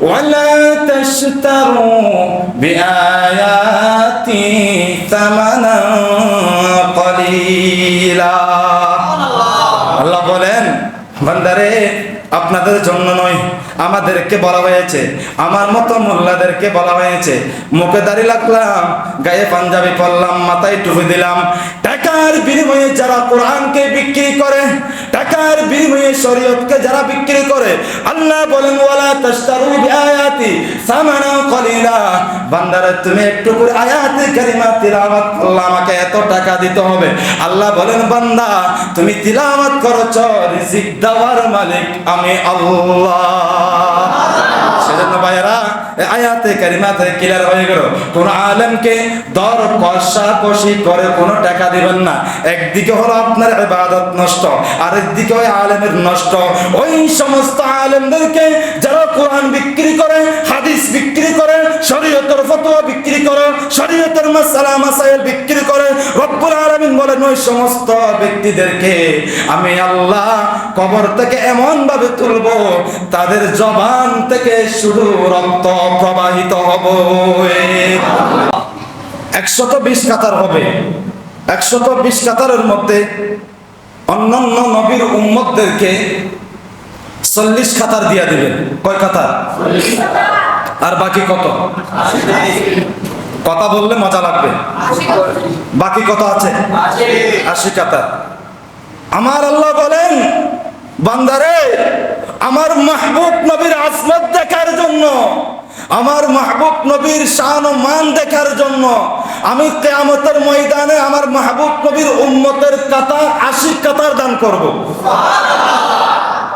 ولا تشتروا بآياتي ثمنا قليلا আল্লাহ বলেন বান্দারে আপনাদের জন্য নয় আমাদেরকে বলা হয়েছে, আমার মতো মোল্লাদেরকে বলা হয়েছে। মুখে দাড়ি লাগলাম, গায়ে পাঞ্জাবি পরলাম, মাথায় টুপি দিলাম। টাকার বিনিময়ে যারা কোরআনকে বিক্রি করে, টাকার বিনিময়ে শরীয়তকে যারা বিক্রি করে, আল্লাহ বলেন, ওয়ালা তাশতারু বিআয়াতি সামানা কলিলা। বান্দারে, তুমি একটু করে আয়াতে কারিমা তিলাওয়াত করলে আমাকে এত টাকা দিতে হবে। আল্লাহ বলেন, বান্দা, তুমি তিলাওয়াত করছ, রিজিক দেওয়ার মালিক আমি আল্লাহ। আল্লাহ সেজন্য ভাইয়েরা আয়াতে কারিমাতে ক্লিয়ার হয়ে গেল। কোন আলেমকে দর কষাকষি করে কোনো টাকা দিবেন না। একদিকে হলো আপনার ইবাদত নষ্ট, আরেকদিকে ওই আলেমের নষ্ট। ওই সমস্ত আলেমদেরকে যারা কোরআন বিক্রি করে, হাদিস বিক্রি করে, শরীয়তের ফতোয়া বিক্রি করে, শরীয়তের মাসালা, মাসাইল বিক্রি করে, রব্বুল আলামিন বলেন, ওই সমস্ত ব্যক্তিদেরকে আমি আল্লাহ কবর থেকে এমন ভাবে তুলব, তাদের জবান থেকে শুধু রক্ত প্রবাহিত হবে। একশত বিশ কাতার হবে। একশত বিশ কাতারের মধ্যে অন্যান্য নবীর উম্মতদেরকে চল্লিশ কাতার দিয়া দিবেন। কয় কাতার? আর বাকি কত? কথা বললে মজা লাগবে। বাকি কত আছে? আশি কাতার। আমার আল্লাহ বলেন বান্দারে, আমার মাহবুব নবীর আসমত দেখার জন্য, আমার মাহবুব নবীর শান ও মান দেখার জন্য, আমি কেয়ামতের ময়দানে আমার মাহবুব নবীর উম্মতের কাতার আশি কাতার দান করব।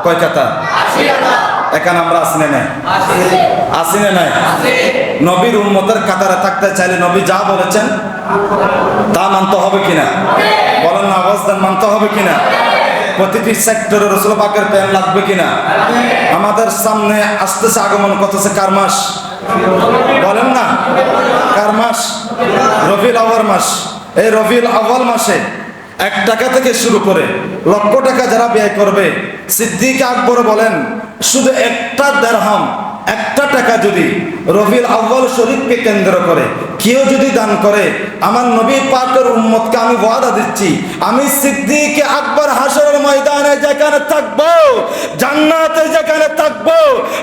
কয় কাতার এখানে আমরা আসনে নাই। আসিনে নাই? নবীর উম্মতের কাতারে থাকতে চাইলে নবী যা বলেছেন, তা মানতে হবে কিনা? বলেন না, আওয়াজ মানতে হবে কিনা? প্রতিটি সেক্টরে রসুল পাকের প্যান লাগবে কিনা? আমাদের সামনে আসতেছে আগমন করতেছে কার মাস? বলেন না। কার মাস? রবিল আওয়াল মাস। এই রবিল আওয়াল মাসে এক টাকা থেকে শুরু করে লক্ষ টাকা যারা ব্যয় করবে, সিদ্দিক আকবর বলেন, শুধু একটা দেড়হাম একটা টাকা যদি রবিউল আউ্বাল শরীফকে কেন্দ্র করে কেউ যদি দান করে আমার নবী পাকের উম্মতকে আমি ওয়াদা দিচ্ছি আমি সিদ্দিক আকবর হাসরের ময়দানে যেখানে থাকব জান্নাতে যেখানে থাকব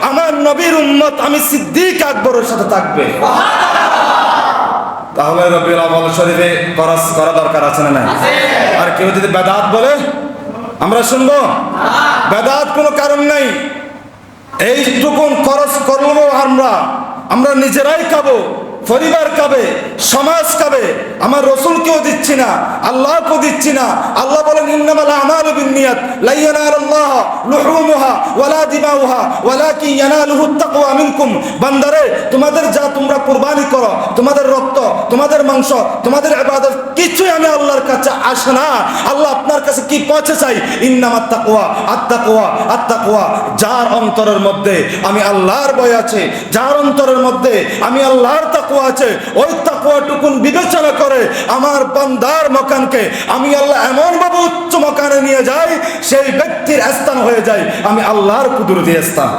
আমার নবীর উম্মত আমি সিদ্দিক আকবরের সাথে থাকবে। তাহলে রবিউল আউ্বাল শরীফে খরচ করা দরকার আছে না নাই? আর কেউ যদি বেদাত বলে আমরা শুনব? বেদাত কোনো কারণ নাই। এইটুকুন খরচ করব আমরা। আমরা নিজেরাই খাব। পরিবার খাবে সমাজ খাবে আমার রসুলকেও দিচ্ছি না দিচ্ছি না। আল্লাহ বলেন, ইন্নামাল ইয়ানালুল্লাহ লুহুমুহা ওয়ালা বান্দারে, তোমাদের যা তোমরা কুরবানি করো, তোমাদের রক্ত, তোমাদের মাংস, তোমাদের কিছুই আমি আল্লাহর কাছে আসে না। আল্লাহ আপনার কাছে কি পৌঁছে চাই? ইন্নামাত তাকওয়া, আত্তাকওয়া আত্তাকওয়া। যার অন্তরের মধ্যে আমি আল্লাহর ভয় আছে, যার অন্তরের মধ্যে আমি আল্লাহর তাকওয়া আছে, ওই তাকওয়াটুকুন বিবেচনা করে আমার বান্দার মকানকে আমি আল্লাহ এমন ভাবে উচ্চ মকানে নিয়ে যাই, সেই ব্যক্তির স্থান হয়ে যায় আমি আল্লাহর কুদরতি স্থান।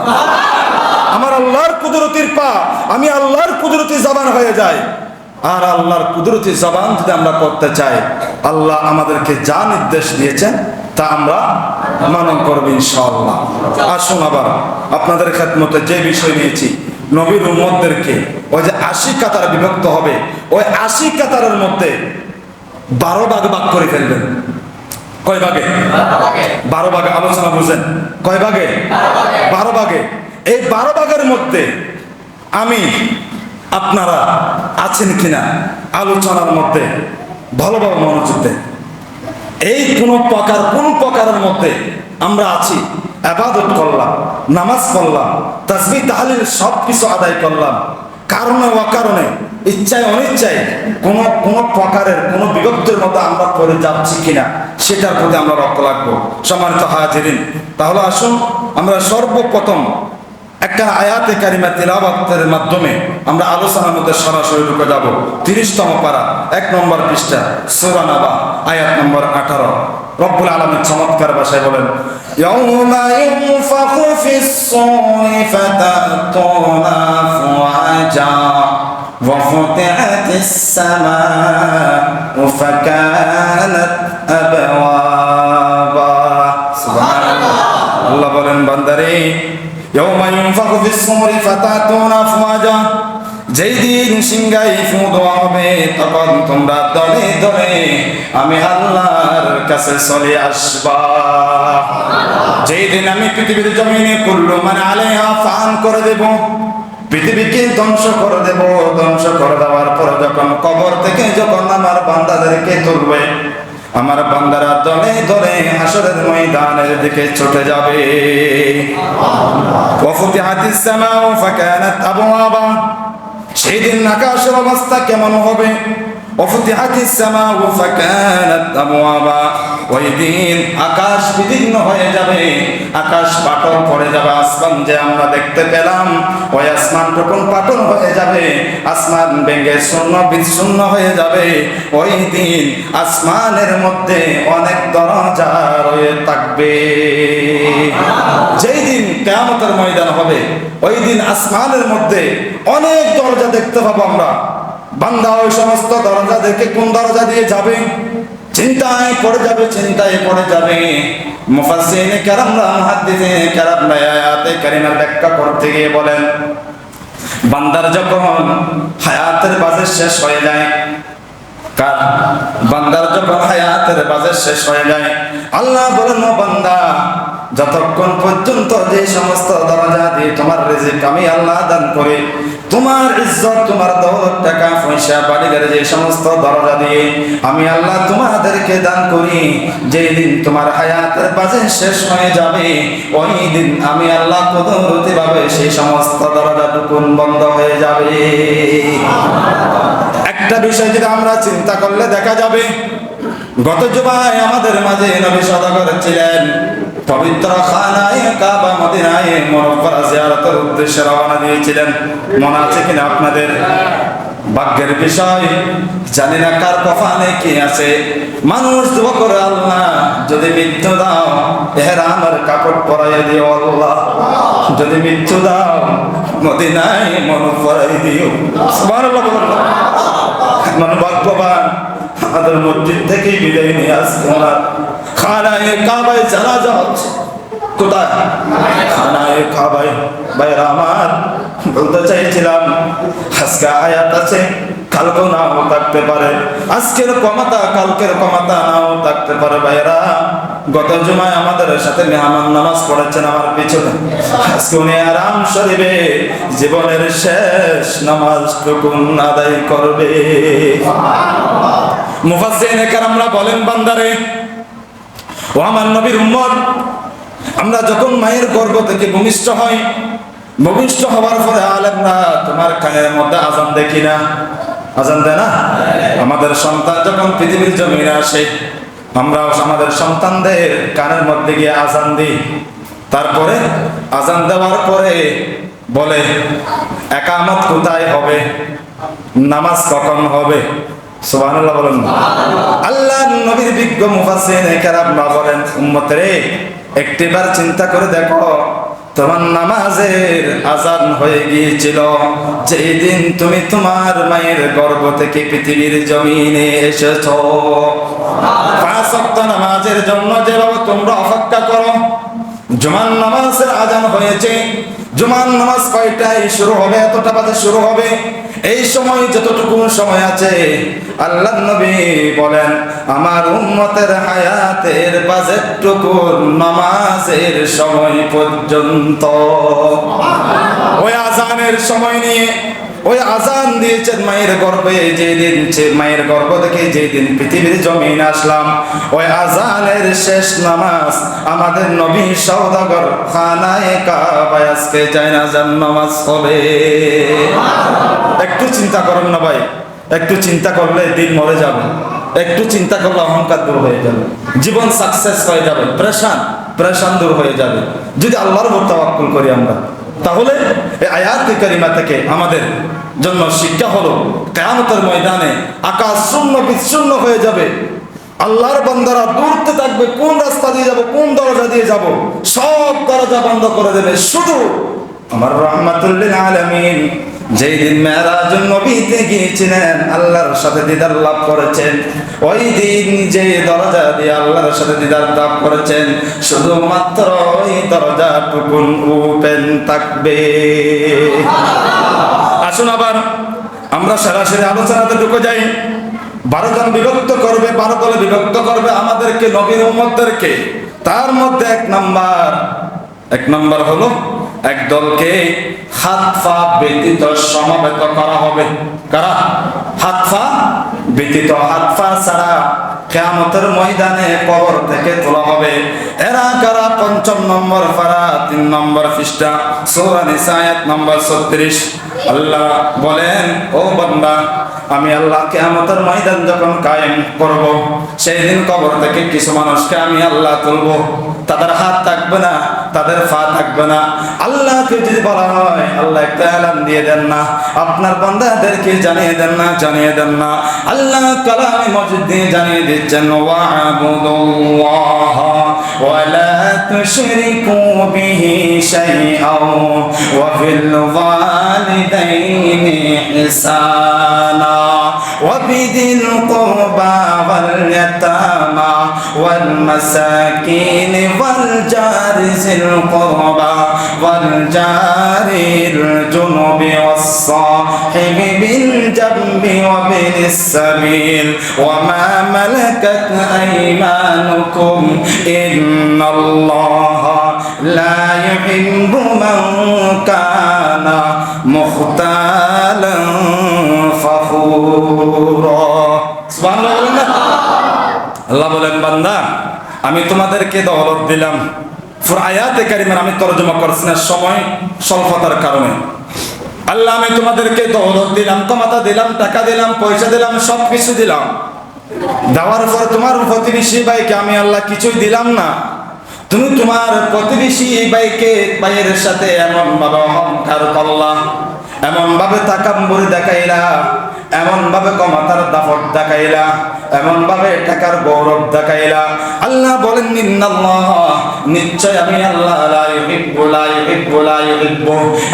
আমার আল্লাহর কুদরতির পা, আমি আল্লাহর কুদরতি জবান হয়ে যায় আর আল্লাহর কুদরতি জবান যদি আমরা করতে চাই, আল্লাহ আমাদেরকে যা নির্দেশ দিয়েছেন, তা আমরা মানন করব ইনশাআল্লাহ। আসুন আবার, আপনাদের খেদমতে যে বিষয় নিয়েছি নবীর উম্মতদেরকে, ওই যে আশি কাতার বিভক্ত হবে, ওই আশি কাতারের মধ্যে বারো ভাগ ভাগ করে ফেলবেন। কয় ভাগে? বারো ভাগে, আলোচনা বুঝেন। কয় ভাগে? বারো ভাগে। এই বারো ভাগের মধ্যে আমি, আপনারা আছেন কিনা, আলোচনার মধ্যে ভালোভাবে মনোযোগ দেন। এই কোন প্রকার, কোন প্রকারের মধ্যে আমরা আছি আবাদত করলাম, নামাজ পড়লাম তাসবি তাহলিল সব কিছু আদায় করলাম। কারণে অকারণে, ইচ্ছায় অনিচ্ছায়, কোনো কোনো প্রকারের, কোনো বিভক্তের মতো আমরা পরে যাচ্ছি কিনা, সেটার প্রতি আমরা লক্ষ্য রাখব। সম্মানিত হাজিরিন, তাহলে আসুন, আমরা সর্বপ্রথম একটা আয়াতে কারিমা তিলাবাতের মাধ্যমে আমরা আলোচনার মধ্যে সরাসরি ঢুকে যাব তিরিশতম পারা এক নম্বর পৃষ্ঠা সোরানাবা আয়াত নম্বর আঠারো রব্বুল আলমীর চমৎকার ভাষায় বলেন يوم ينفخ في الصور فتأتون أفواجا وفتحت السماء فكانت أبوابا سبحان الله الله বলেন বান্দারে যেই দিন সিংহাই ফু দেওয়া হবে, তখন তোমরা দলে দলে আমি আল্লাহর কাছে চলে আসবা। যেই দিন আমি পৃথিবীর জমিনে করল মানে আলেহা ফান করে দেব, পৃথিবীকে ধ্বংস করে দেব, ধ্বংস করে দেওয়ার পরে যখন কবর থেকে যখন আমার বান্দাদেরকে তুলবে আমার বান্দারা দলে দলে হাসরের ময়দানের দিকে ছুটে যাবে। সেদিন আকাশের অবস্থা কেমন হবে? وفتحت السماء فكانت أبوابا ওই দিন আকাশ বিদীর্ণ হয়ে যাবে আকাশ পাটল পড়ে যাবে আসমান যে আমরা দেখতে পেলাম ওই আসমান তখন পাটল হয়ে যাবে আসমান ভেঙে শূন্য বিচ্ছন্ন হয়ে যাবে ওই দিন আসমানের মধ্যে অনেক দরজা রয়ে থাকবে যেই দিন কেয়ামতের ময়দান হবে ওই দিন আসমানের মধ্যে অনেক দরজা দেখতে পাবো আমরা বান্দা ওই সমস্ত দরজা দেখে কোন দরজা দিয়ে যাবে? চিন্তায় পড়ে যাবে, চিন্তায় পড়ে যাবে। মুফাসসিরিনে কেরামরা মুহাদ্দিসিনে কেরামরা আয়াতে কারিমার ব্যাখ্যা করতে গিয়ে বলেন, বান্দার যখন হায়াতের বাজেট শেষ হয়ে যায়, কার? বান্দার যখন হায়াতের বাজেট শেষ হয়ে যায়, আল্লাহ বলেন বান্দা, যতক্ষণ পর্যন্ত যে সমস্ত দরজা দিয়ে তোমার রিজিক আমি আল্লাহ দান করি তোমার ইজ্জত, তোমার দৌলত, টাকা, পয়সা, বাড়িঘরে, যে সমস্ত দরজা দিয়ে আমি আল্লাহ তোমাদেরকে দান করি। যেই দিন তোমার হায়াতের বাজে শেষ হয়ে যাবে, ওই দিন আমি আল্লাহ কুদরতি সেই সমস্ত দরজা টুকুন বন্ধ হয়ে যাবে। একটা বিষয় যেটা আমরা চিন্তা করলে দেখা যাবে, গত জুমায় আমাদের মাঝে নবী সদাগর ছিলেন। পবিত্র খানায় কাবা মদিনায় মরফরা জিয়ারতের উদ্দেশ্যে রওনা দিয়েছিলেন। মনে আছে কিনা আপনাদের? ভাগ্যের বিষয়, জানি না কার কফানে কি আছে। মানুষ দোয়া আল্লাহ, যদি মৃত্যু দাও এর আমার কাপড় পরাইয়া দিও, আল্লাহ। যদি মৃত্যু দাও, মদিনায় মন পরাই দিও। মানে ভাগ্যবান, আমাদের মসজিদ থেকেই বিদায় নিয়ে আসছে ওনার। খানায় কাবায় জানা হচ্ছে। কোথায়? খানায় খাবাই বাইরা আমার, বলতে চাইছিলাম, আজকে আয়াত আছে কালকে নাও থাকতে পারে। আজকের কমাতা কালকের কমাতা নাও থাকতে পারে বাইরা গত জুমায় আমাদের সাথে মেহমান নামাজ পড়েছেন আমার পিছনে। আজকে উনি আরাম শরীরে জীবনের শেষ নামাজ টুকুন আদায় করবে। মুফাসসিরিনে কেরামরা বলেন, বান্দারে ও আমার নবীর উম্মত, আমরা যখন মায়ের গর্ভ থেকে ভূমিষ্ঠ হই, ভূমিষ্ঠ হওয়ার পরে আলেমরা, তোমার কানের মধ্যে আজান দেখি না আজান দেয় না? আমাদের সন্তান যখন পৃথিবীর জমিনে আসে, আমরা আমাদের সন্তানদের কানের মধ্যে গিয়ে আজান দিই। তারপরে আজান দেওয়ার পরে বলে, একামত কোথায় হবে? নামাজ কখন হবে? সুবহানাল্লাহ বলেন। নবীর বিজ্ঞ মুফাসসিরিন কেরামরা বলেন উম্মতরে একটিবার চিন্তা করে দেখো তোমার নামাজের আজান হয়ে গিয়েছিল। যেই দিন তুমি তোমার মায়ের গর্ভ থেকে পৃথিবীর জমিনে এসেছ। পাঁচ নামাজের জন্য যেভাবে তোমরা অপেক্ষা করো জুমান নামাজের আজান হয়েছে। জুমান নামাজ কয়টায় শুরু হবে? এতটা বাজে শুরু হবে? এই সময় যতটুকু সময় আছে আল্লাহ নবী বলেন আমার উম্মতের হায়াতের বাজেটটুকু নামাজের সময় পর্যন্ত। ওই আজানের সময় নিয়ে ওই আজান দিয়েছেন মায়ের গর্ভে, যেদিন সে- মায়ের গর্ভ থেকে যেদিন পৃথিবীর জমিন আসলাম। ওই আজানের শেষ নামাজ আমাদের নবী সৌদাগর খানায় কাবায়, আজকে যান নামাজ হবে। একটু চিন্তা করেন না ভাই, একটু চিন্তা করলে দিন মরে যাবে। একটু চিন্তা করলে অহংকার দূর হয়ে যাবে। জীবন সাকসেস হয়ে যাবে। প্রেশান প্রেশান দূর হয়ে যাবে। যদি আল্লাহর উপর তাওয়াক্কুল করি আমরা। তাহলে এই আয়াত কারিমা থেকে আমাদের জন্য শিক্ষা হলো, কেয়ামতের ময়দানে আকাশ শূন্য বিচ্ছন্ন হয়ে যাবে। আল্লাহর বান্দারা দূরতে থাকবে, কোন রাস্তা দিয়ে যাব, কোন দরজা দিয়ে যাব, সব দরজা বন্ধ করে দেবে। শুধু আমার রহমাতুল্লিল আলামিন। যেই দিন মেরাজ নবীতে গিয়েছিলেন, আল্লাহর সাথে দিদার লাভ করেছেন। ওই দিন যে দরজা দিয়ে আল্লাহর সাথে দিদার লাভ করেছেন, শুধুমাত্র ওই দরজা টুকুন ওপেন থাকবে। আসুন আবার, আমরা সরাসরি আলোচনাতে ঢুকে যাই। বারো জন বিভক্ত করবে, বারো দলে বিভক্ত করবে আমাদেরকে নবীন উম্মতদেরকে। তার মধ্যে এক নাম্বার এক নাম্বার হলো এক দলকে হাত পা ব্যতীত সমাবেত করা হবে। কারা? হাত পা ব্যতীত। হাত পা ছাড়া কেয়ামতের ময়দানে কবর থেকে তোলা হবে। এরা কারা? পঞ্চম নম্বর পারা তিন নম্বর পৃষ্ঠা, সৌরা নিসায়াত নম্বর ছত্রিশ। আল্লাহ বলেন, ও বান্দা, আমি আল্লাহ কেয়ামতের ময়দান যখন কায়েম করব, সেই দিন কবর থেকে কিছু মানুষকে আমি আল্লাহ তুলব। তাদের হাত থাকবে না। তাদের পা থাকবে না। আল্লাহকে যদি বলা হয়, আল্লাহ একটা এলান দিয়ে দেন না। আপনার বান্দাদেরকে জানিয়ে দেন না, জানিয়ে দেন না। আল্লাহ কালামে মসজিদ দিয়ে জানিয়ে দিচ্ছেন বিহি শাইআন ওয়া ফিল ওয়ালিদাইনি ইহসানা। وبذي القربى واليتامى والمساكين والجار ذي القربى والجار الجنب والصاحب بالجنب وابن السبيل وما ملكت أيمانكم إن الله لا يحب من كان مختالا আল্লাহ বলেন, বান্দা, আমি তোমাদেরকে দৌলত দিলাম। আমি তর্জমা করছি না, সময় স্বল্পতার কারণে। আল্লাহ, আমি তোমাদেরকে দৌলত দিলাম, ক্ষমতা দিলাম, টাকা দিলাম, পয়সা দিলাম সব কিছু দিলাম। দেওয়ার পর তোমার প্রতিবেশী ভাইকে আমি আল্লাহ কিছুই দিলাম না। তুমি তোমার প্রতিবেশী ভাইকে ভাইয়ের সাথে এমন ভাবে অহংকার করলা এমন ভাবে তাকাম্বুরি দেখাইলা। এমন ভাবে কমাতার দাফট দেখাইলা এমন ভাবে টাকার গৌরব দেখাইলা। আল্লাহ বলেন নিশ্চয় আমি আল্লাহ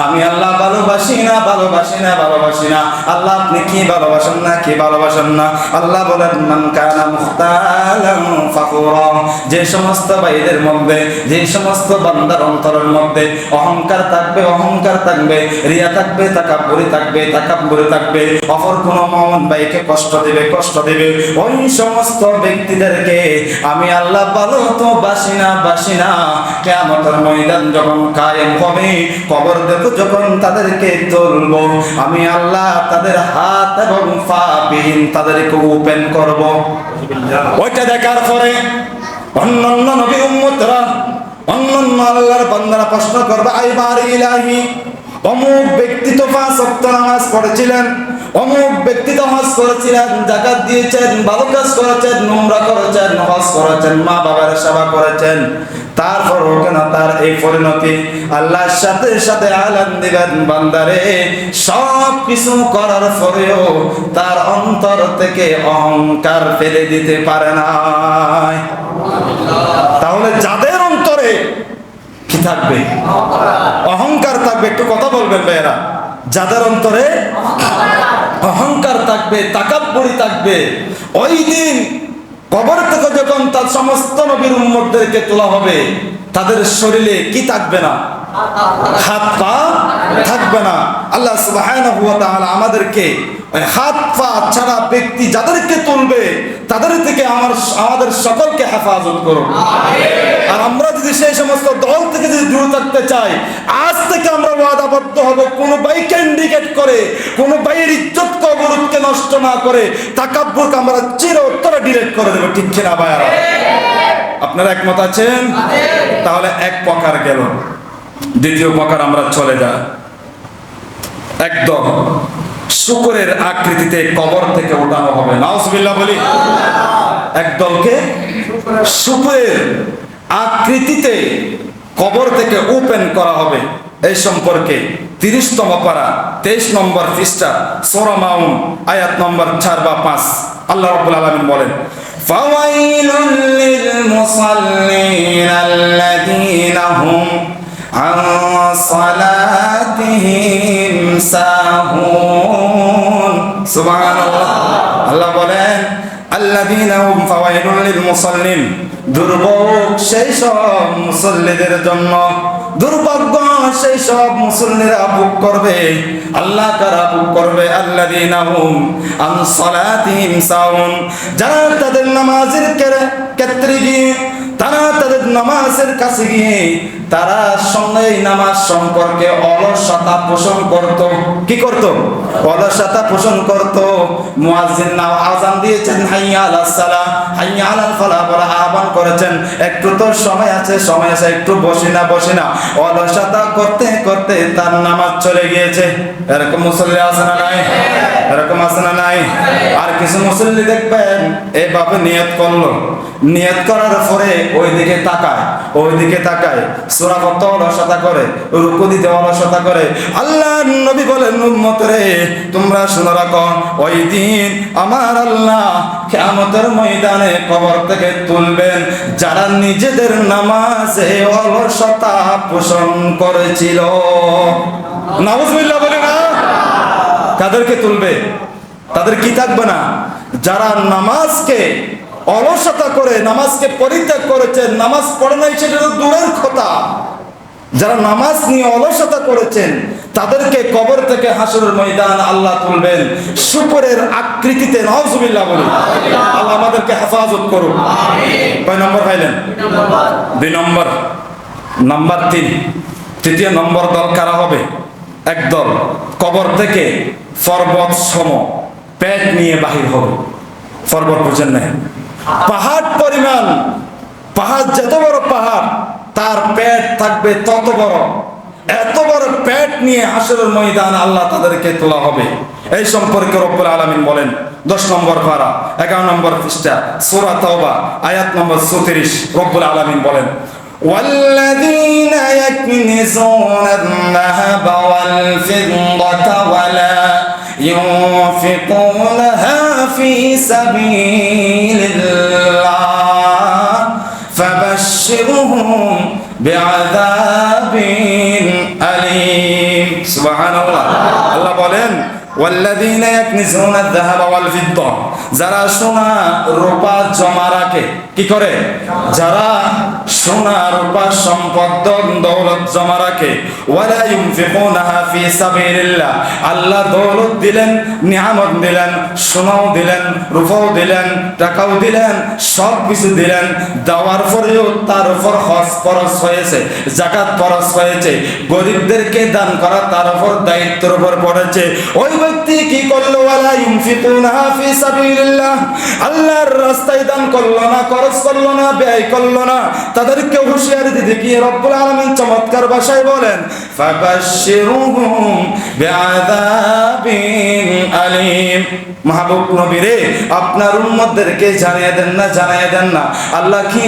আমি আল্লাহ ভালোবাসি না ভালোবাসি না ভালোবাসি না। আল্লাহ, আপনি কি ভালোবাসেন না, কি ভালোবাসেন না? আল্লাহ বলেন, মান কানা মুখতালান যে সমস্ত ভাইদের মধ্যে, যে সমস্ত বান্দার অন্তরের মধ্যে অহংকার থাকবে অহংকার থাকবে, রিয়া থাকবে, তাকাব্বুরি থাকবে তাকাব্বুরি থাকবে, অপর কোন মহান ভাইকে কষ্ট দেবে কষ্ট দেবে। ওই সমস্ত ব্যক্তিদেরকে আমি আল্লাহ ভালো তো বাসি না বাসি না কেয়ামতের ময়দান যখন কায়েম হবে, কবর দেখো যখন তাদেরকে তুলবো, আমি আল্লাহ তাদের হাত এবং পা বিহীন তাদেরকে ওপেন করব। ওইটা দেখার পরে অন্যান্য নবী উম্মতরা, অন্যান্য আল্লাহর বান্দারা প্রশ্ন করবে আইবার ইলাহি? অমুক ব্যক্তি তো পাঁচ নামাজ পড়েছিলেন। অমুক ব্যক্তি তো হজ করেছিলেন, জাকাত দিয়েছেন, ভালো কাজ করেছেন নোংরা করেছেন, হজ করেছেন, মা বাবার সেবা করেছেন। তারপর কেন তার এই পরিণতি আল্লাহর সাথে সাথে আলান দিবেন বান্দারে। সব কিছু করার পরেও তার অন্তর থেকে অহংকার ফেলে দিতে পারে না তাহলে যাদের অন্তরে কি থাকবে? অহংকার থাকবে, একটু কথা বলবেন ভাইয়েরা। যাদের অন্তরে অহংকার থাকবে, তাকাব্বরি থাকবে। ওই দিন কবর থেকে যখন তার সমস্ত নবীর উম্মতদেরকে তোলা হবে, তাদের শরীরে কি থাকবে না? হাত পা থাকবে না। আল্লাহ সুবাহ আমাদেরকে হাত পা ছাড়া ব্যক্তি যাদেরকে তুলবে তাদের থেকে আমার আমাদের সকলকে হেফাজত করুন। আর আমরা যদি সেই সমস্ত দল থেকে যদি দূরে থাকতে চাই আজ থেকে আমরা ওয়াদাবদ্ধ হব কোন বাইকে ইন্ডিকেট করে কোন বাইয়ের ইজ্জত কবরতকে নষ্ট না করে তাকাব্বুরকে আমরা চিরতরে ডিলেট করে দেবো ঠিক কিনা ভাইয়ারা? আপনারা একমত আছেন? তাহলে এক প্রকার গেল। দ্বিতীয় প্রকার আমরা চলে যাই। একদম। শুকরের আকৃতিতে কবর থেকে উঠানো হবে নাউজবিল্লাহ বলি একদলকে শুকরের আকৃতিতে কবর থেকে ওপেন করা হবে এই সম্পর্কে তিরিশতম পারা তেইশ নম্বর পৃষ্ঠা সোরা মাউন আয়াত নম্বর চার বা পাঁচ আল্লাহ রব্বুল আলমিন বলেন فويل للمصلين الذين هم عن صلاتهم ساهون سبحان الله আল্লাহ বলেন আল্লাযীনা হুম ফাওয়াইলুল লিল মুসাল্লিন দুর্ভোগ সেই সব মুসল্লিদের জন্য দুর্ভাগ্য সেই সব মুসল্লিরা ভোগ করবে আল্লাহ কারা ভোগ করবে আল্লাযীনা হুম আন সালাতিহিম সাহুন যারা তাদের নামাজের কেরে- ক্ষেত্রে গিয়ে তারা তাদের নামাজের কাছে গিয়ে তারা সঙ্গে নামাজ সম্পর্কে অলসতা পোষণ করত। কি করত? অলসতা পোষণ করত। মুয়াজ্জিন নাও আজান দিয়েছেন, হাইয়া আলাস সালাহ হাইয়া আলাল ফালাহ বলে আহ্বান করেছেন, একটু তো সময় আছে সময় আছে, একটু বসি না বসি না। অলসতা করতে করতে তার নামাজ চলে গিয়েছে। এরকম মুসল্লি আছে না নাই? এরকম আছে না নাই? আর কিছু মুসল্লি দেখবেন এইভাবে নিয়ত করল। নিয়ত করার পরে ওই দিকে তাকায় ওই দিকে তাকায়, সূরা করতে অলসতা করে, রুকু দিতে অলসতা করে। আল্লাহ নবী বলেন, উম্মত রে, তোমরা শুনে রাখো, ওই দিন আমার আল্লাহ কিয়ামতের ময়দানে কবর থেকে তুলবেন। যারা নিজেদের নামাজে অলসতা পোষণ করেছিল। নাউজুবিল্লাহ বলে না কাদেরকে তুলবে। তাদের কি থাকবে না? যারা নামাজকে অলসতা করে, নামাজকে পরিত্যাগ করেছেন নামাজ পড়ে নাই সেটা দূরের কথা। যারা নামাজ নিয়ে অলসতা করেছেন, তাদেরকে কবর থেকে হাসরের ময়দান আল্লাহ তুলবেন। শুকরের আকৃতিতে নজুবিল্লাহ বলুন। আল্লাহ আমাদেরকে হেফাজত করুন কয় নম্বর পাইলেন? দুই নম্বর। নাম্বার তিন। তৃতীয় নম্বর দল কারা হবে। একদল কবর থেকে পর্বত সম পেট নিয়ে বাহির হবে। পর্বত নাই? পাহাড় পরিমাণ, পাহাড় যত বড় পাহাড়, তার পেট থাকবে তত বড়। এত বড় পেট নিয়ে হাসরের ময়দান আল্লাহ তাদেরকে তোলা হবে। এই সম্পর্কে রব্বুল আলামিন বলেন, দশ নম্বর পারা, এগারো নম্বর পৃষ্ঠা, সূরা তাওবা, আয়াত নম্বর 34 রব্বুল আলামিন বলেন والذين يكنزون الذهب والفضة ولا ينفقونها في سبيل الله فبشرهم بعذاب أليم سبحان الله الله বলেন والذين يكنزون الذهب والفضة যারা সোনা রূপা জমা রাখে কি করে যারা সোনা রূপা সম্পদ দৌলত জমা রাখে। ওয়ালা ইউনফিকুনাহা ফি সাবিলিল্লাহ। আল্লাহ দৌলত দিলেন, নিয়ামত দিলেন, সোনাও দিলেন, রূপাও দিলেন, টাকাও দিলেন, সব কিছু দিলেন। দেওয়ার পরেও তার উপর হজ খরচ হয়েছে জাকাত খরচ হয়েছে। গরিবদেরকে দান করা তার উপর দায়িত্বের উপর পড়েছে। ওই ব্যক্তি কি করল? ওয়ালা ইউনফিকুনাহা ফি সাবিলিল্লাহ। আল্লাহর রাস্তায় দান করল না, খরচ করল না, ব্যয় করল না। তাদেরকে হুঁশিয়ারি দিতে গিয়ে রব্বুল আলমিন চমৎকার ভাষায় বলেন আল্লাহ কি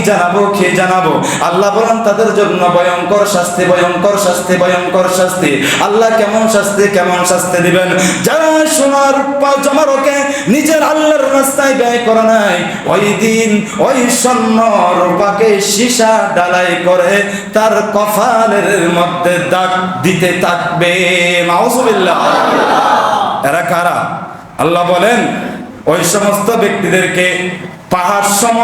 কি জানাব? আল্লাহ তাদের জন্য ভয়ঙ্কর শাস্তি ভয়ঙ্কর শাস্তি ভয়ঙ্কর শাস্তি। আল্লাহ কেমন শাস্তি কেমন শাস্তি দিবেন? যারা সোনার রূপা জমা রোকে নিজের আল্লাহর রাস্তায় ব্যয় করে নাই, ওই দিন ওই স্বর্ণ রূপাকে সীসা ডালাই করে তার কফালের মধ্যে দাগ দিতে থাকবে। এরা কারা? আল্লাহ বলেন, ওই সমস্ত ব্যক্তিদেরকে পাহাড় সম,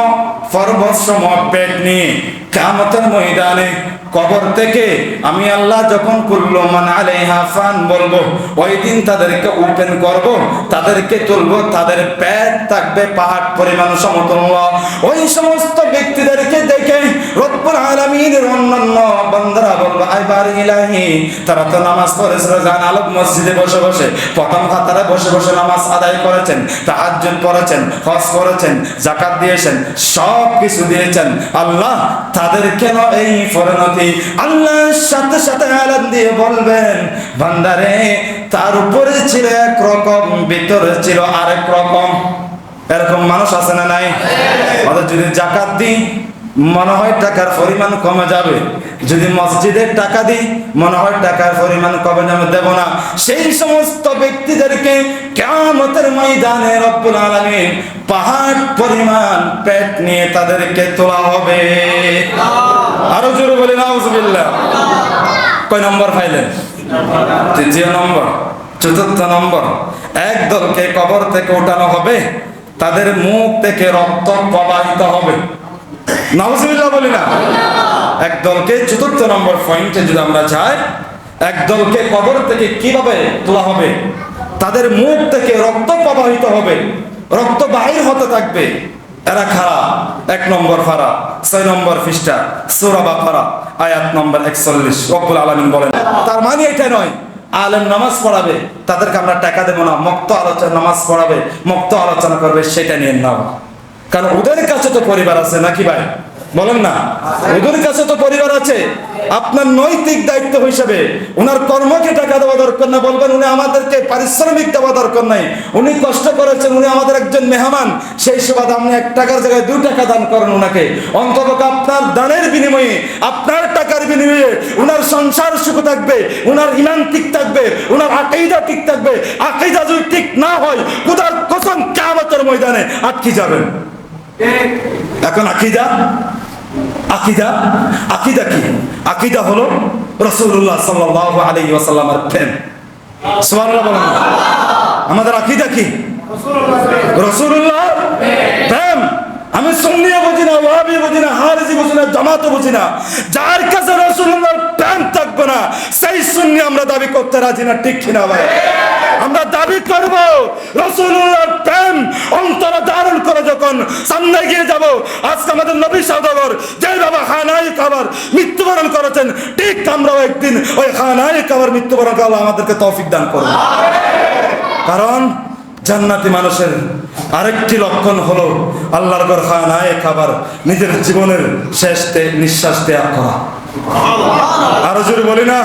পর্বত সম, পেট নিয়ে কামতের ময়দানে কবর থেকে আমি আল্লাহ যখন করল মান আলাইহা ফান বলব, ওই দিন তাদেরকে ওপেন করব, তাদেরকে তুলবো, তাদের পেট থাকবে পাহাড় পরিমাণ সমতুল্য। ওই সমস্ত ব্যক্তিদেরকে দেখে অন্যান্য বলব ইলাহি। তারা তো নামাজ পড়েছিল জান মসজিদে বসে বসে, প্রথম খাতারে বসে বসে নামাজ আদায় করেছেন, তাহাজ্জুদ পড়েছেন, হজ করেছেন জাকাত দিয়েছেন সব কিছু দিয়েছেন। আল্লাহ তাদের কেন এই পরিণতি? আল্লাহর সাথে সাথে আলাদ দিয়ে বলবেন, বান্দারে, তার উপরে ছিল এক রকম, ভিতরে ছিল আরেক রকম। এরকম মানুষ আছে না নাই? যদি জাকাত দিই মনে হয় টাকার পরিমাণ কমে যাবে। যদি মসজিদের টাকা দিই, মনে হয় টাকার পরিমাণ কমে যাবে। দেব না। সেই সমস্ত ব্যক্তিদেরকে কেমতের ময়দানে রব্বুল পাহাড় পরিমাণ পেট নিয়ে তাদেরকে তোলা হবে। আরও জোরে বলি নাউজুবিল্লাহ। কয় নম্বর ফাইলেন তৃতীয় নম্বর, চতুর্থ নম্বর। এক দলকে কবর থেকে উঠানো হবে। তাদের মুখ থেকে রক্ত প্রবাহিত হবে। নাউজুবিল্লাহ বলি না। এক দলকে চতুর্থ নম্বর পয়েন্টে যদি আমরা যাই, এক দলকে কবর থেকে কীভাবে তোলা হবে? তাদের মুখ থেকে রক্ত প্রবাহিত হবে, রক্ত বাহির হতে থাকবে। এরা খারা, এক নম্বর ফারা, ছয় নম্বর ফিস্টা সোরাবা ফারা আয়াত নম্বর একচল্লিশ। রব্বুল আলমিন বলেন, তার মানে এটা নয়, আলেম নামাজ পড়াবে, তাদেরকে আমরা টাকা দেবো না, মুক্ত আলোচনা, নামাজ পড়াবে, মুক্ত আলোচনা করবে, সেটা নিয়ে নাও। কারণ ওদের কাছে তো পরিবার আছে, নাকি ভাই? বলেন না। ওদের কাছে তো পরিবার আছে। আপনার নৈতিক দায়িত্ব হিসেবে ওনার কর্মকে টাকা দেওয়া দরকার না, বলবেন উনি আমাদেরকে পারিশ্রমিক দেওয়া দরকার নাই। উনি কষ্ট করেছেন, উনি আমাদের একজন মেহমান। সেই সুবাদ আপনি এক টাকার জায়গায় দু টাকা দান করেন ওনাকে। অন্তত আপনার দানের বিনিময়ে, আপনার টাকার বিনিময়ে উনার সংসার সুখ থাকবে, উনার ইমান ঠিক থাকবে, উনার আকেইদা ঠিক থাকবে। আকেইদা যদি ঠিক না হয় কোথার কসম কামতের ময়দানে আটকে যাবেন। এখন আকিদা? আকিদা? আকিদা কি? আকিদা হলো রসুল্লাহ সাল্লাল্লাহু আলাইহি ওয়াসাল্লামের প্রেম। আমাদের আকিদা কি? রসুল্লাহ প্রেম। আমি বুঝি না ওয়াহাবি বুঝি না বুঝি না বুঝি না। যার কাছে রসুল্লাহর প্রেম থাকবে না, সেই সুন্নি আমরা দাবি করতে রাজি না, ঠিক কিনা ভাই? আমরা দাবি করব রসুল্লাহর প্রেম অন্তরে ধারণ যখন সামনে গিয়ে যাব আজকে আমাদের নবী সৌদাগর, যে বাবা খানাই খাবার মৃত্যুবরণ করেছেন, ঠিক আমরাও একদিন ওই খানাই খাবার মৃত্যুবরণ করলে আমাদেরকে তৌফিক দান করব কারণ জান্নাতি মানুষের আরেকটি লক্ষণ হলো আল্লাহর ঘর খানায় খাবার নিজের জীবনের শেষ তে- নিঃশ্বাস ত্যাগ করা। আরও জোরে বলি না?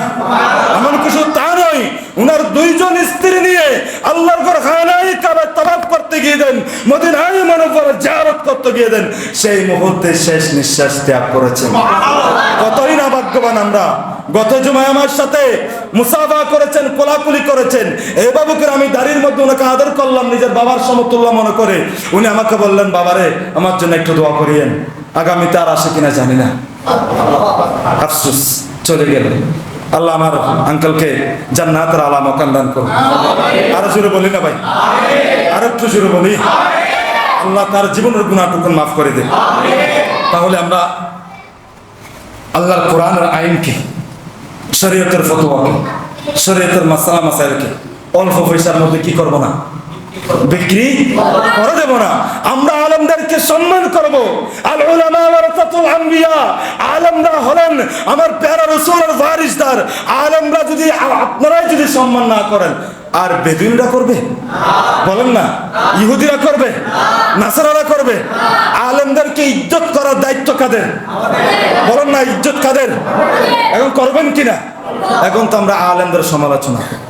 এমন কিছু তা নয় উনার দুইজন স্ত্রী নিয়ে আল্লাহর ঘর খানায় কাবার তবাব করতে গিয়ে দেন মদিনায় মানব জারত করতে গিয়ে দেন। সেই মুহূর্তে শেষ নিঃশ্বাস ত্যাগ করেছেন। কতই না ভাগ্যবান আমরা। গত জুমায় আমার সাথে মুসাফা করেছেন কোলাকুলি করেছেন। এই বাবুকে আমি দাড়ির মধ্যে ওনাকে আদর করলাম নিজের বাবার সমতুল্য মনে করে। উনি আমাকে বললেন বাবারে আমার জন্য একটু দোয়া করিয়েন। আগামীতে আর আসে কিনা জানি না। আফসুস চলে গেল আল্লাহ আমার আঙ্কেলকে জান্নাতের আলা মকান দান করুন। আরও জোরে বলি না ভাই? আর একটু জোরে বলি। আল্লাহ তার জীবনের গুণাটুকুন মাফ করে দে তাহলে আমরা আল্লাহর কোরআনের আইনকে শরীয়তের ফতোয়াকে শরীয়তের মাসালা মাসাইলকে অল্প পয়সার মধ্যে কি করব না? বিক্রি করে দেব না। আমরা আলমদেরকে সম্মান করব। আল আলমরা হলেন আমার প্যারা রাসূলের ওয়ারিসদার। আলমরা যদি আপনারাই যদি সম্মান না করেন, আর বেদুইনরা করবে? বলেন না। ইহুদিরা করবে? নাসারারা করবে? আলেমদেরকে ইজ্জত করার দায়িত্ব কাদের? বলেন না, ইজ্জত কাদের? এখন করবেন কিনা? এখন তো আমরা আলেমদের সমালোচনা করি।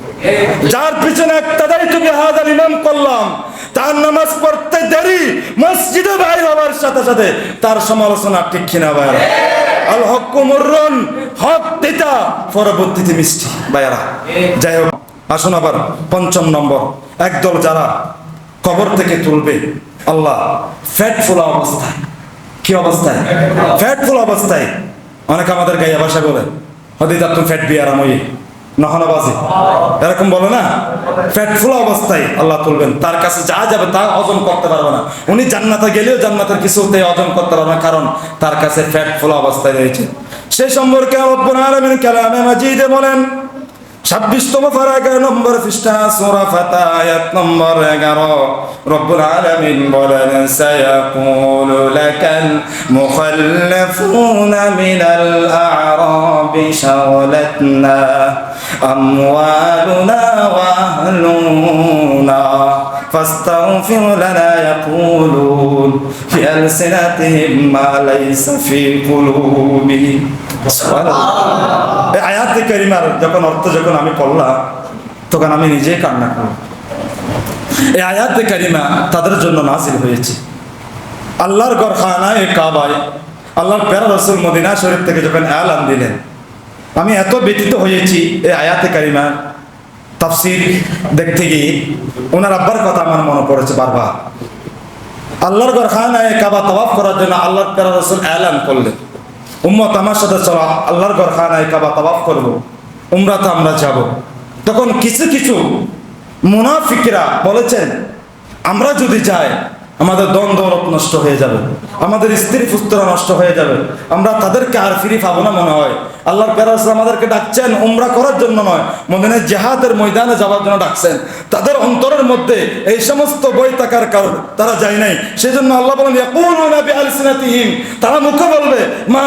যার পিছনে একটা দায়িত্ব হাজার ইমাম করলাম তার নামাজ পড়তে দেরি মসজিদে বাইর হওয়ার সাথে সাথে তার সমালোচনা ঠিক কিনা বাইরা আল হক কুমরন হক তিতা পরবর্তীতে মিষ্টি। বাইরা যাই হোক আসুন আবার পঞ্চম নম্বর। একদল যারা কবর থেকে তুলবে আল্লাহ ফ্যাট ফোলা অবস্থায়। কি অবস্থায়? ফ্যাট ফুল অবস্থায়। অনেকে আমাদের গাইয়া ভাষা বলে হদিত আপনি ফ্যাট বিয়ারাময়ী নহনাবাজি এরকম বলে না? ফ্যাট ফুল অবস্থায় আল্লাহ তুলবেন। তার কাছে যা যাবে তা অজন করতে পারবে না। উনি জান্নাতে গেলেও জান্নাতের কিছুতে অজন করতে পারবে না, কারণ তার কাছে ফ্যাট ফুল অবস্থায় রয়েছে। সেই সম্পর্কে রব্বুল আলামিন মাজিদে বলেন পারা এগারো নম্বর পৃষ্ঠা নম্বর এগারো। বলেন আমওয়ালুনা ওয়া আহলুনা فاستغفر لنا يقولون في ألسنتهم ما ليس في قلوبهم سبحان الله এই আয়াতে কারিমার যখন অর্থ যখন আমি পড়লাম তখন আমি নিজেই কান্না করলাম এই আয়াতে কারিমা তাদের জন্য নাজিল হয়েছে আল্লাহর ঘর খানায় কাবায় আল্লাহর প্যারা রসুল মদিনা শরীফ থেকে যখন আয়ালান দিলেন আমি এত ব্যতীত হয়েছি এই আয়াতে কারিমা, তাফসির দেখতে গিয়ে। ওনার আব্বার কথা আমার মনে পড়েছে বারবার। আল্লাহর ঘর খানায় কাবা তওয়াফ করার জন্য আল্লাহর প্যারা রসুল এলান করলেন। উম্মত আমার সাথে, চলা, আল্লাহর ঘর খানায় কাবা তওয়াফ করব, উমরাতে আমরা যাব। তখন কিছু কিছু মুনাফিকরা বলেছেন, আমরা যদি যাই আমাদের দ্বন্দ্ব নষ্ট হয়ে যাবে। আমাদের স্ত্রী পুস্তরা নষ্ট হয়ে যাবে। আমরা তাদেরকে আর ফিরি পাবো না মনে হয়। আল্লাহর প্যারাস আমাদেরকে ডাকছেন, উমরা করার জন্য নয় মদিনের জেহাদের ময়দানে যাওয়ার জন্য ডাকছেন। তাদের অন্তরের মধ্যে এই সমস্ত বই থাকার কারণ তারা যায় নাই। সেই জন্য আল্লাহ বলেন তারা মুখে বলবে, মা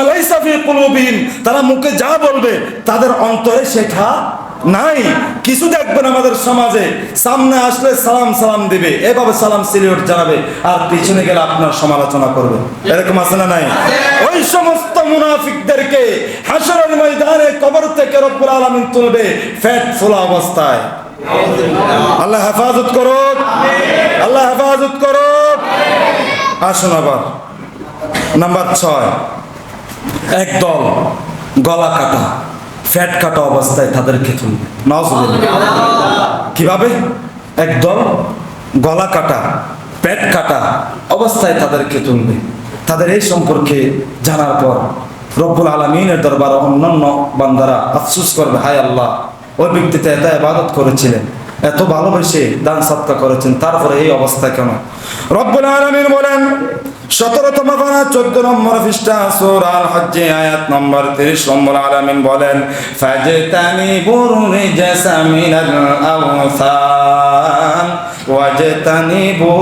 তারা মুখে যা বলবে, তাদের অন্তরে শেখা নাই, কিছু দেখবেন আমাদের সমাজে সামনে আসলে সালাম সালাম দিবে, এভাবে সালাম সিলিউট জানাবে, আর পিছনে গেলে আপনার সমালোচনা করবে। এরকম আছে না নাই? ওই সমস্ত মুনাফিকদেরকে হাসরের ময়দানে কবর থেকে রব্বুল আলামিন তুলবে ফ্যাট ফোলা অবস্থায়। আল্লাহ হেফাজত করুক। আল্লাহ হেফাজত করুক। আসুন আবার। নাম্বার ছয়, একদল গলা কাটা। ফ্যাট কাটা অবস্থায় তাদেরকে তুলবে কীভাবে? একদম গলা কাটা, পেট কাটা অবস্থায় তাদেরকে তুলবে। তাদের এই সম্পর্কে জানার পর রব্বুল আলমিনের দরবার অন্যান্য বান্দারা আফসুস করবে, হায় আল্লাহ, ওই ব্যক্তিতে এত ইবাদত করেছিলেন, এত ভালোবেসে দান সৎকা করেছেন, তারপরে এই অবস্থা কেন? রব্বুল আলমিন বলেন সতেরোতম পারা চোদ্দ নম্বর পৃষ্ঠা, সুর আল হজ্জে আয়াত নম্বর তিরিশ নম্বর আলামিন বলেন, ফাজতানি বুরুনি জাসামিনাল আওসান, ওয়াজতানি বু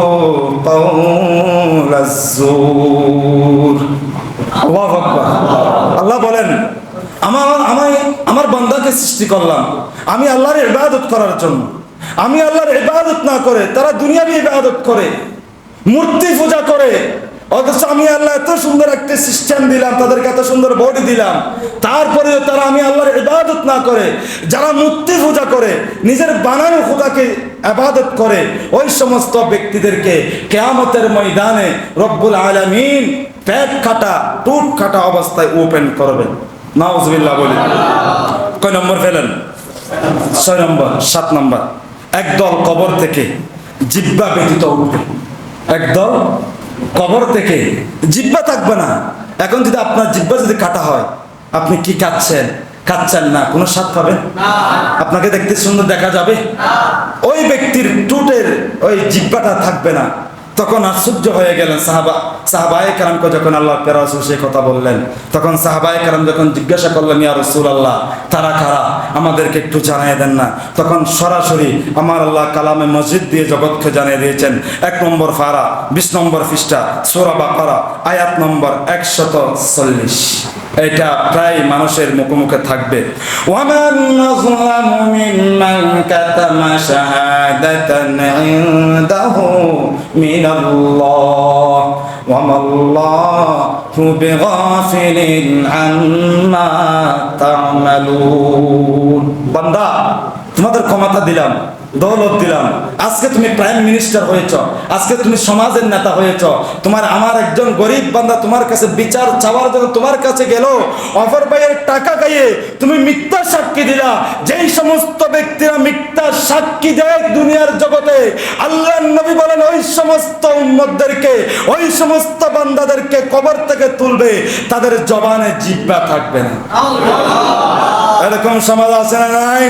কওলাজ জুর আল্লাহু আকবার। আল্লাহ বলেন, আমার আমি আমার বান্দাকে সৃষ্টি করলাম। আমি আল্লাহর ইবাদত করার জন্য। আমি আল্লাহর ইবাদত না করে, তারা দুনিয়াবি ইবাদত করে। মূর্তি পূজা করে। অথচ আমি আল্লাহ এত সুন্দর একটা সিস্টেম দিলাম, তাদেরকে এত সুন্দর বডি দিলাম। তারপরেও তারা আমি আল্লাহর ইবাদত না করে, যারা মূর্তি পূজা করে, নিজের বানানো খোদাকে আবাদত করে, ওই সমস্ত ব্যক্তিদেরকে কেয়ামতের ময়দানে রব্বুল আলামিন পেট কাটা টুট কাটা অবস্থায় ওপেন করবেন। নাউজবিল্লাহ বলি। কয় নম্বর ফেলেন? ছয় নম্বর, সাত নম্বর। একদল কবর থেকে জিব্বা ব্যতীত উঠবে। একদল কবর থেকে জিব্বা থাকবে না। এখন যদি আপনার জিব্বা যদি কাটা হয় আপনি কি কাটছেন কাচ্ছেন না? কোনো স্বাদ পাবেন? আপনাকে দেখতে সুন্দর দেখা যাবে? ওই ব্যক্তির টুটের ওই জিব্বাটা থাকবে না। তখন আশ্চর্য হয়ে গেলেন সাহাবা সাহাবায়ে কারামকে যখন আল্লাহ পেরাসুল সেই কথা বললেন, তখন সাহাবায়ে কারাম যখন জিজ্ঞাসা করলেন, ইয়া রসুল আল্লাহ তারা খারা আমাদেরকে একটু জানিয়ে দেন না। তখন সরাসরি আমার আল্লাহ কালামে মসজিদ দিয়ে জগৎকে জানিয়ে দিয়েছেন, এক নম্বর ফারা, বিশ নম্বর পৃষ্ঠা, সোরা বাপারা আয়াত নম্বর একশত চল্লিশ। এটা প্রায় মানুষের মুখে মুখে থাকবে। ওয়ামান নাযলামু মিম্মান কাতামা শাহাদাতান ইনদাহু মিনাল্লাহ। ওয়ামা আল্লাহু বিগাফিলিন আম্মা তা'মালুন। বান্দা, তোমাদের ক্ষমতা দিলাম। দৌলত দিলাম। আজকে তুমি প্রাইম মিনিস্টার হয়েছ। আজকে তুমি সমাজের নেতা হয়েছ। তোমার আমার একজন গরিব বান্দা তোমার কাছে বিচার চাওয়ার জন্য তোমার কাছে গেল। অফার ভাইয়ের টাকা খাইয়ে তুমি মিথ্যা সাক্ষী দিলা। যেই সমস্ত ব্যক্তিরা মিথ্যা সাক্ষী দেয় দুনিয়ার জগতে আল্লাহ নবী বলেন ওই সমস্ত উম্মতদেরকে ওই সমস্ত বান্দাদেরকে কবর থেকে তুলবে। তাদের জবানে জিব্বা থাকবে না। এরকম সমাজ আছে না নাই?